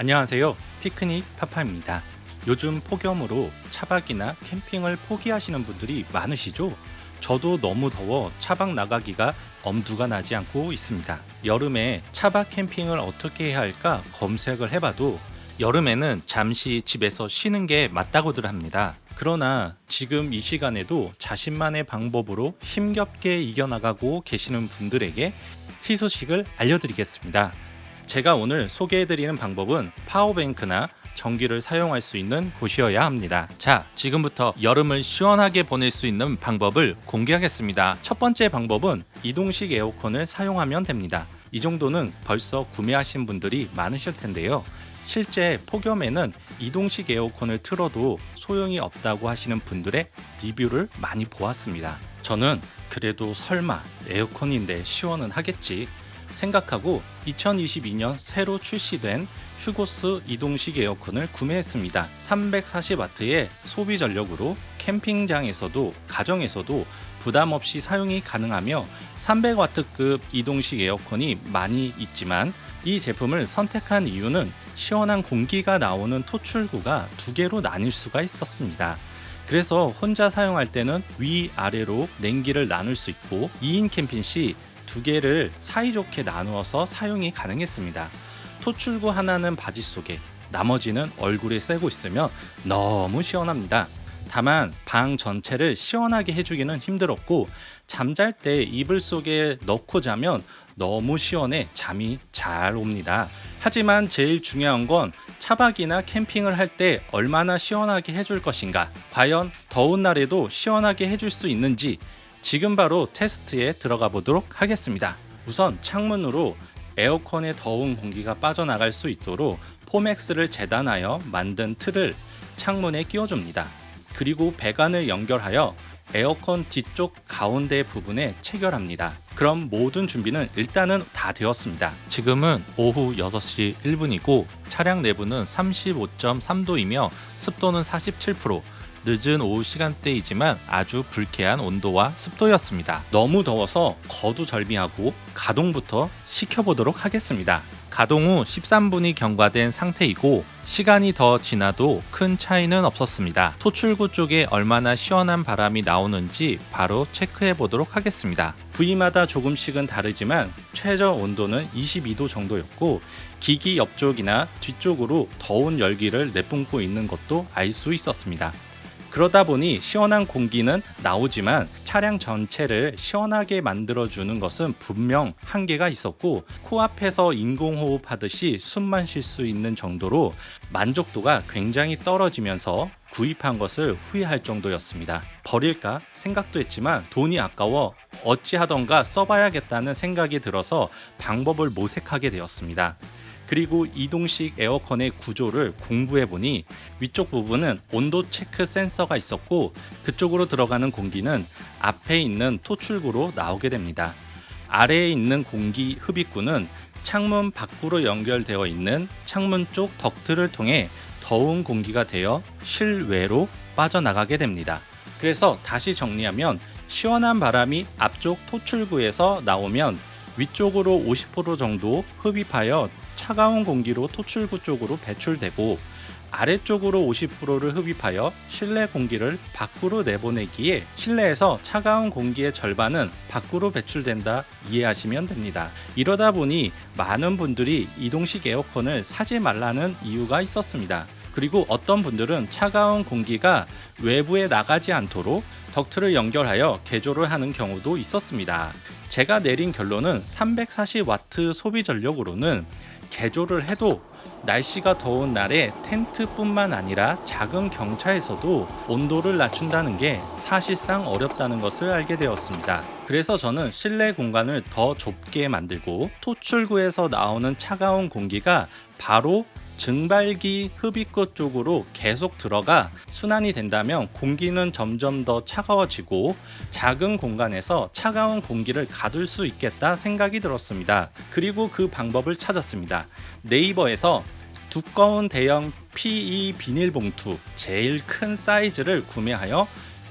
안녕하세요. 피크닉 파파입니다. 요즘 폭염으로 차박이나 캠핑을 포기하시는 분들이 많으시죠? 저도 너무 더워 차박 나가기가 엄두가 나지 않고 있습니다. 여름에 차박 캠핑을 어떻게 해야 할까 검색을 해봐도 여름에는 잠시 집에서 쉬는 게 맞다고들 합니다. 그러나 지금 이 시간에도 자신만의 방법으로 힘겹게 이겨나가고 계시는 분들에게 희소식을 알려드리겠습니다. 제가 오늘 소개해드리는 방법은 파워뱅크나 전기를 사용할 수 있는 곳이어야 합니다. 자, 지금부터 여름을 시원하게 보낼 수 있는 방법을 공개하겠습니다. 첫 번째 방법은 이동식 에어컨을 사용하면 됩니다. 이 정도는 벌써 구매하신 분들이 많으실 텐데요. 실제 폭염에는 이동식 에어컨을 틀어도 소용이 없다고 하시는 분들의 리뷰를 많이 보았습니다. 저는 그래도 설마 에어컨인데 시원은 하겠지 생각하고 2022년 새로 출시된 휴고스 이동식 에어컨을 구매했습니다. 340W의 소비 전력으로 캠핑장에서도 가정에서도 부담 없이 사용이 가능하며 300W급 이동식 에어컨이 많이 있지만 이 제품을 선택한 이유는 시원한 공기가 나오는 토출구가 두 개로 나뉠 수가 있었습니다. 그래서 혼자 사용할 때는 위아래로 냉기를 나눌 수 있고 2인 캠핑 시 두 개를 사이좋게 나누어서 사용이 가능했습니다. 토출구 하나는 바지 속에 나머지는 얼굴에 쐬고 있으면 너무 시원합니다. 다만 방 전체를 시원하게 해주기는 힘들었고 잠잘 때 이불 속에 넣고 자면 너무 시원해 잠이 잘 옵니다. 하지만 제일 중요한 건 차박이나 캠핑을 할 때 얼마나 시원하게 해줄 것인가, 과연 더운 날에도 시원하게 해줄 수 있는지 지금 바로 테스트에 들어가 보도록 하겠습니다. 우선 창문으로 에어컨의 더운 공기가 빠져나갈 수 있도록 포맥스를 재단하여 만든 틀을 창문에 끼워줍니다. 그리고 배관을 연결하여 에어컨 뒤쪽 가운데 부분에 체결합니다. 그럼 모든 준비는 일단은 다 되었습니다. 지금은 오후 6시 1분이고 차량 내부는 35.3도이며 습도는 47%, 늦은 오후 시간대이지만 아주 불쾌한 온도와 습도였습니다. 너무 더워서 거두절미하고 가동부터 시켜보도록 하겠습니다. 가동 후 13분이 경과된 상태이고 시간이 더 지나도 큰 차이는 없었습니다. 토출구 쪽에 얼마나 시원한 바람이 나오는지 바로 체크해 보도록 하겠습니다. 부위마다 조금씩은 다르지만 최저 온도는 22도 정도였고 기기 옆쪽이나 뒤쪽으로 더운 열기를 내뿜고 있는 것도 알 수 있었습니다. 그러다 보니 시원한 공기는 나오지만 차량 전체를 시원하게 만들어주는 것은 분명 한계가 있었고 코앞에서 인공호흡 하듯이 숨만 쉴 수 있는 정도로 만족도가 굉장히 떨어지면서 구입한 것을 후회할 정도였습니다. 버릴까 생각도 했지만 돈이 아까워 어찌하던가 써봐야겠다는 생각이 들어서 방법을 모색하게 되었습니다. 그리고 이동식 에어컨의 구조를 공부해 보니 위쪽 부분은 온도 체크 센서가 있었고 그쪽으로 들어가는 공기는 앞에 있는 토출구로 나오게 됩니다. 아래에 있는 공기 흡입구는 창문 밖으로 연결되어 있는 창문 쪽 덕트를 통해 더운 공기가 되어 실외로 빠져나가게 됩니다. 그래서 다시 정리하면 시원한 바람이 앞쪽 토출구에서 나오면 위쪽으로 50% 정도 흡입하여 차가운 공기로 토출구 쪽으로 배출되고 아래쪽으로 50%를 흡입하여 실내 공기를 밖으로 내보내기에 실내에서 차가운 공기의 절반은 밖으로 배출된다 이해하시면 됩니다. 이러다 보니 많은 분들이 이동식 에어컨을 사지 말라는 이유가 있었습니다. 그리고 어떤 분들은 차가운 공기가 외부에 나가지 않도록 덕트를 연결하여 개조를 하는 경우도 있었습니다. 제가 내린 결론은 340와트 소비 전력으로는 개조를 해도 날씨가 더운 날에 텐트뿐만 아니라 작은 경차에서도 온도를 낮춘다는 게 사실상 어렵다는 것을 알게 되었습니다. 그래서 저는 실내 공간을 더 좁게 만들고 토출구에서 나오는 차가운 공기가 바로 증발기 흡입구 쪽으로 계속 들어가 순환이 된다면 공기는 점점 더 차가워지고 작은 공간에서 차가운 공기를 가둘 수 있겠다 생각이 들었습니다. 그리고 그 방법을 찾았습니다. 네이버에서 두꺼운 대형 PE 비닐봉투 제일 큰 사이즈를 구매하여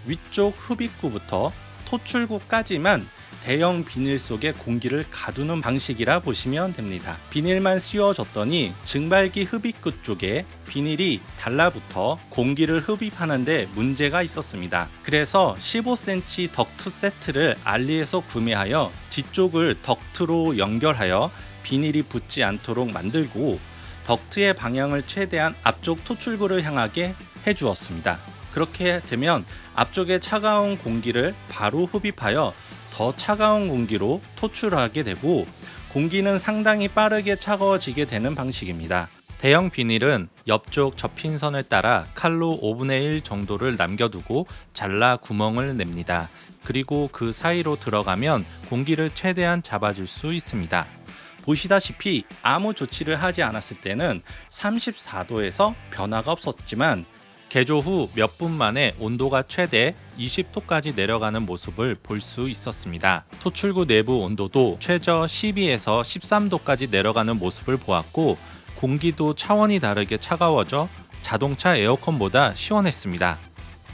위쪽 흡입구부터 토출구까지만 대형 비닐 속에 공기를 가두는 방식이라 보시면 됩니다. 비닐만 씌워줬더니 증발기 흡입 끝 쪽에 비닐이 달라붙어 공기를 흡입하는데 문제가 있었습니다. 그래서 15cm 덕트 세트를 알리에서 구매하여 뒤쪽을 덕트로 연결하여 비닐이 붙지 않도록 만들고 덕트의 방향을 최대한 앞쪽 토출구를 향하게 해주었습니다. 그렇게 되면 앞쪽에 차가운 공기를 바로 흡입하여 더 차가운 공기로 토출하게 되고 공기는 상당히 빠르게 차가워지게 되는 방식입니다. 대형 비닐은 옆쪽 접힌 선을 따라 칼로 5분의 1 정도를 남겨두고 잘라 구멍을 냅니다. 그리고 그 사이로 들어가면 공기를 최대한 잡아줄 수 있습니다. 보시다시피 아무 조치를 하지 않았을 때는 34도에서 변화가 없었지만 개조 후 몇 분 만에 온도가 최대 20도까지 내려가는 모습을 볼 수 있었습니다. 토출구 내부 온도도 최저 12에서 13도까지 내려가는 모습을 보았고 공기도 차원이 다르게 차가워져 자동차 에어컨보다 시원했습니다.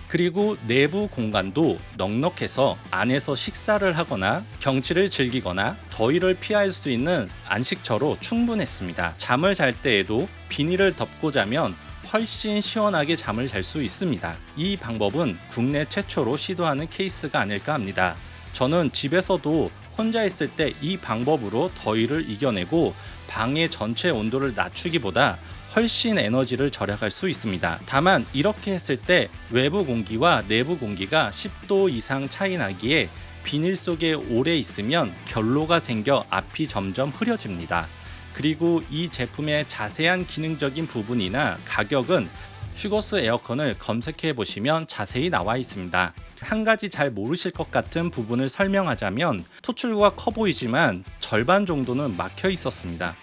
그리고 내부 공간도 넉넉해서 안에서 식사를 하거나 경치를 즐기거나 더위를 피할 수 있는 안식처로 충분했습니다. 잠을 잘 때에도 비닐을 덮고 자면 훨씬 시원하게 잠을 잘 수 있습니다. 이 방법은 국내 최초로 시도하는 케이스가 아닐까 합니다. 저는 집에서도 혼자 있을 때 이 방법으로 더위를 이겨내고 방의 전체 온도를 낮추기보다 훨씬 에너지를 절약할 수 있습니다. 다만 이렇게 했을 때 외부 공기와 내부 공기가 10도 이상 차이 나기에 비닐 속에 오래 있으면 결로가 생겨 앞이 점점 흐려집니다. 그리고 이 제품의 자세한 기능적인 부분이나 가격은 슈거스 에어컨을 검색해 보시면 자세히 나와 있습니다. 한 가지 잘 모르실 것 같은 부분을 설명하자면 토출구가 커 보이지만 절반 정도는 막혀 있었습니다.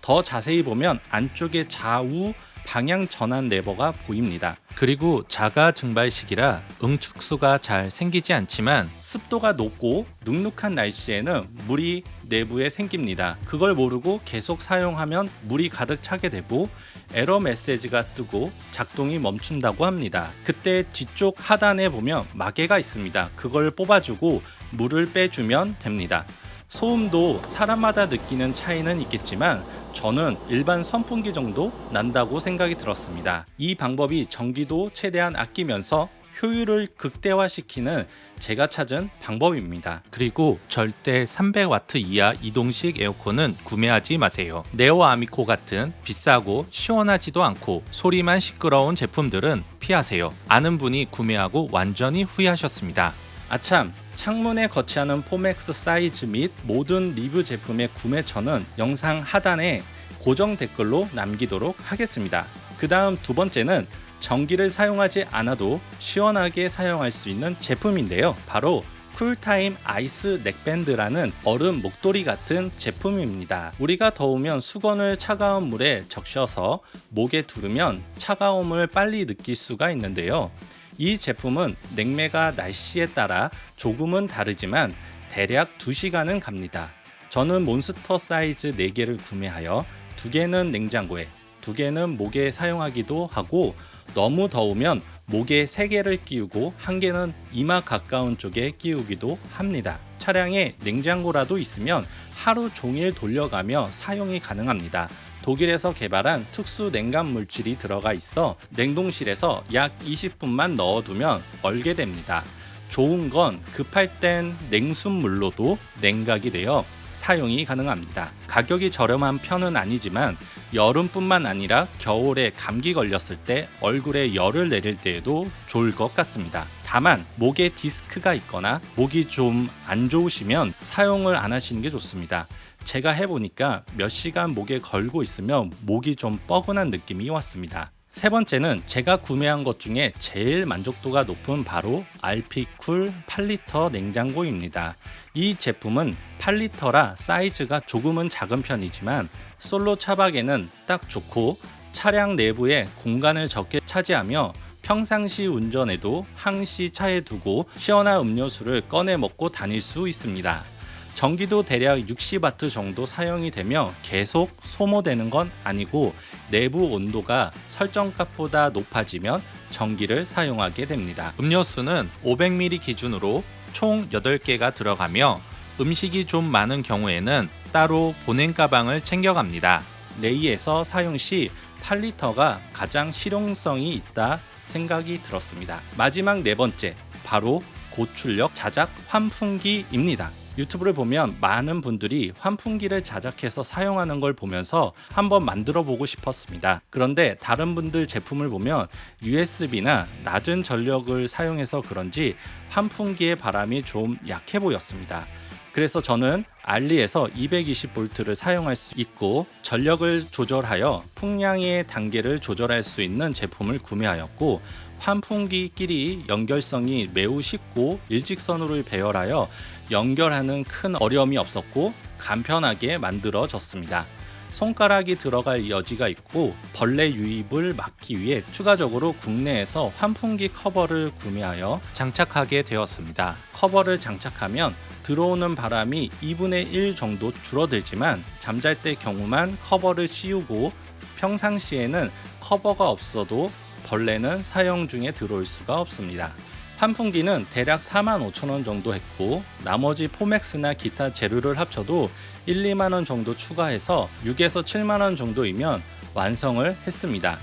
더 자세히 보면 안쪽에 좌우 방향 전환 레버가 보입니다. 그리고 자가 증발식이라 응축수가 잘 생기지 않지만 습도가 높고 눅눅한 날씨에는 물이 내부에 생깁니다. 그걸 모르고 계속 사용하면 물이 가득 차게 되고 에러 메시지가 뜨고 작동이 멈춘다고 합니다. 그때 뒤쪽 하단에 보면 마개가 있습니다. 그걸 뽑아주고 물을 빼주면 됩니다. 소음도 사람마다 느끼는 차이는 있겠지만 저는 일반 선풍기 정도 난다고 생각이 들었습니다. 이 방법이 전기도 최대한 아끼면서 효율을 극대화시키는 제가 찾은 방법입니다. 그리고 절대 300와트 이하 이동식 에어컨은 구매하지 마세요. 네오 아미코 같은 비싸고 시원하지도 않고 소리만 시끄러운 제품들은 피하세요. 아는 분이 구매하고 완전히 후회하셨습니다. 아참 창문에 거치하는 포맥스 사이즈 및 모든 리뷰 제품의 구매처는 영상 하단에 고정 댓글로 남기도록 하겠습니다. 그 다음 두 번째는 전기를 사용하지 않아도 시원하게 사용할 수 있는 제품인데요. 바로 쿨타임 아이스 넥밴드라는 얼음 목도리 같은 제품입니다. 우리가 더우면 수건을 차가운 물에 적셔서 목에 두르면 차가움을 빨리 느낄 수가 있는데요. 이 제품은 냉매가 날씨에 따라 조금은 다르지만 대략 2시간은 갑니다. 저는 몬스터 사이즈 4개를 구매하여 2개는 냉장고에, 2개는 목에 사용하기도 하고 너무 더우면 목에 3개를 끼우고 1개는 이마 가까운 쪽에 끼우기도 합니다. 차량에 냉장고라도 있으면 하루 종일 돌려가며 사용이 가능합니다. 독일에서 개발한 특수 냉감 물질이 들어가 있어 냉동실에서 약 20분만 넣어두면 얼게 됩니다. 좋은 건 급할 땐 냉수물로도 냉각이 되어 사용이 가능합니다. 가격이 저렴한 편은 아니지만 여름뿐만 아니라 겨울에 감기 걸렸을 때 얼굴에 열을 내릴 때에도 좋을 것 같습니다. 다만 목에 디스크가 있거나 목이 좀 안 좋으시면 사용을 안 하시는 게 좋습니다. 제가 해보니까 몇 시간 목에 걸고 있으면 목이 좀 뻐근한 느낌이 왔습니다. 세 번째는 제가 구매한 것 중에 제일 만족도가 높은 바로 알피쿨 8리터 냉장고입니다. 이 제품은 8리터라 사이즈가 조금은 작은 편이지만 솔로 차박에는 딱 좋고 차량 내부에 공간을 적게 차지하며 평상시 운전에도 항시 차에 두고 시원한 음료수를 꺼내 먹고 다닐 수 있습니다. 전기도 대략 60와트 정도 사용이 되며 계속 소모되는 건 아니고 내부 온도가 설정값보다 높아지면 전기를 사용하게 됩니다. 음료수는 500ml 기준으로 총 8개가 들어가며 음식이 좀 많은 경우에는 따로 보냉 가방을 챙겨갑니다. 레이에서 사용 시 8리터가 가장 실용성이 있다 생각이 들었습니다. 마지막 네 번째, 바로 고출력 자작 환풍기입니다. 유튜브를 보면 많은 분들이 환풍기를 자작해서 사용하는 걸 보면서 한번 만들어 보고 싶었습니다. 그런데 다른 분들 제품을 보면 USB나 낮은 전력을 사용해서 그런지 환풍기의 바람이 좀 약해 보였습니다. 그래서 저는 알리에서 220V를 사용할 수 있고 전력을 조절하여 풍량의 단계를 조절할 수 있는 제품을 구매하였고 환풍기끼리 연결성이 매우 쉽고 일직선으로 배열하여 연결하는 큰 어려움이 없었고 간편하게 만들어졌습니다. 손가락이 들어갈 여지가 있고 벌레 유입을 막기 위해 추가적으로 국내에서 환풍기 커버를 구매하여 장착하게 되었습니다. 커버를 장착하면 들어오는 바람이 2분의 1 정도 줄어들지만 잠잘 때 경우만 커버를 씌우고 평상시에는 커버가 없어도 벌레는 사용 중에 들어올 수가 없습니다. 환풍기는 대략 4만 5천 원 정도 했고 나머지 포맥스나 기타 재료를 합쳐도 1, 2만 원 정도 추가해서 6에서 7만 원 정도이면 완성을 했습니다.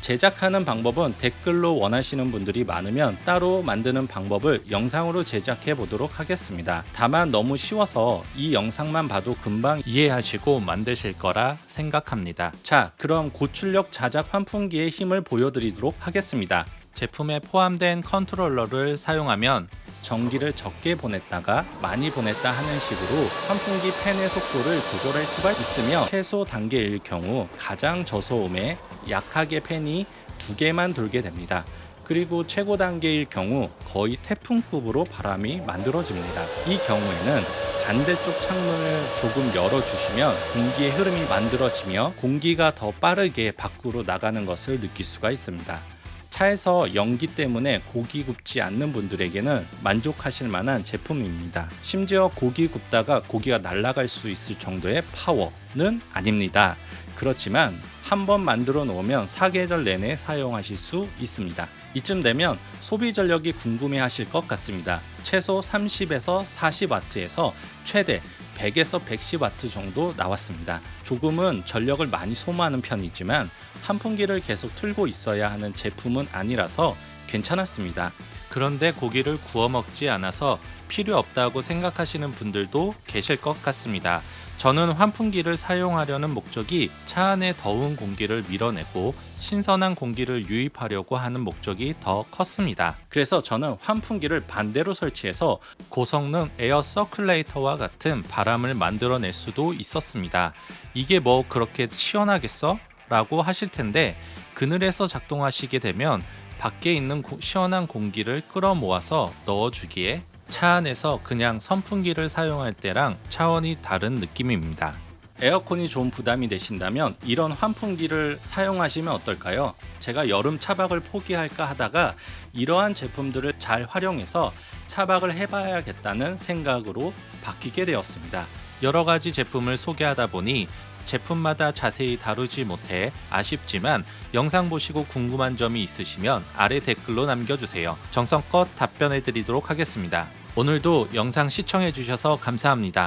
제작하는 방법은 댓글로 원하시는 분들이 많으면 따로 만드는 방법을 영상으로 제작해 보도록 하겠습니다. 다만 너무 쉬워서 이 영상만 봐도 금방 이해하시고 만드실 거라 생각합니다. 자, 그럼 고출력 자작 환풍기의 힘을 보여드리도록 하겠습니다. 제품에 포함된 컨트롤러를 사용하면 전기를 적게 보냈다가 많이 보냈다 하는 식으로 환풍기 팬의 속도를 조절할 수가 있으며 최소 단계일 경우 가장 저소음에 약하게 팬이 두 개만 돌게 됩니다. 그리고 최고 단계일 경우 거의 태풍급으로 바람이 만들어집니다. 이 경우에는 반대쪽 창문을 조금 열어주시면 공기의 흐름이 만들어지며 공기가 더 빠르게 밖으로 나가는 것을 느낄 수가 있습니다. 차에서 연기 때문에 고기 굽지 않는 분들에게는 만족하실 만한 제품입니다. 심지어 고기 굽다가 고기가 날아갈 수 있을 정도의 파워는 아닙니다. 그렇지만 한번 만들어 놓으면 사계절 내내 사용하실 수 있습니다. 이쯤 되면 소비 전력이 궁금해 하실 것 같습니다. 최소 30에서 40W에서 최대 100에서 110W 정도 나왔습니다. 조금은 전력을 많이 소모하는 편이지만 환풍기를 계속 틀고 있어야 하는 제품은 아니라서 괜찮았습니다. 그런데 고기를 구워 먹지 않아서 필요 없다고 생각하시는 분들도 계실 것 같습니다. 저는 환풍기를 사용하려는 목적이 차 안에 더운 공기를 밀어내고 신선한 공기를 유입하려고 하는 목적이 더 컸습니다. 그래서 저는 환풍기를 반대로 설치해서 고성능 에어 서큘레이터와 같은 바람을 만들어낼 수도 있었습니다. 이게 뭐 그렇게 시원하겠어? 라고 하실 텐데 그늘에서 작동하시게 되면 밖에 있는 고- 시원한 공기를 끌어모아서 넣어주기에 차 안에서 그냥 선풍기를 사용할 때랑 차원이 다른 느낌입니다. 에어컨이 좀 부담이 되신다면 이런 환풍기를 사용하시면 어떨까요? 제가 여름 차박을 포기할까 하다가 이러한 제품들을 잘 활용해서 차박을 해봐야겠다는 생각으로 바뀌게 되었습니다. 여러 가지 제품을 소개하다 보니 제품마다 자세히 다루지 못해 아쉽지만 영상 보시고 궁금한 점이 있으시면 아래 댓글로 남겨주세요. 정성껏 답변해 드리도록 하겠습니다. 오늘도 영상 시청해 주셔서 감사합니다.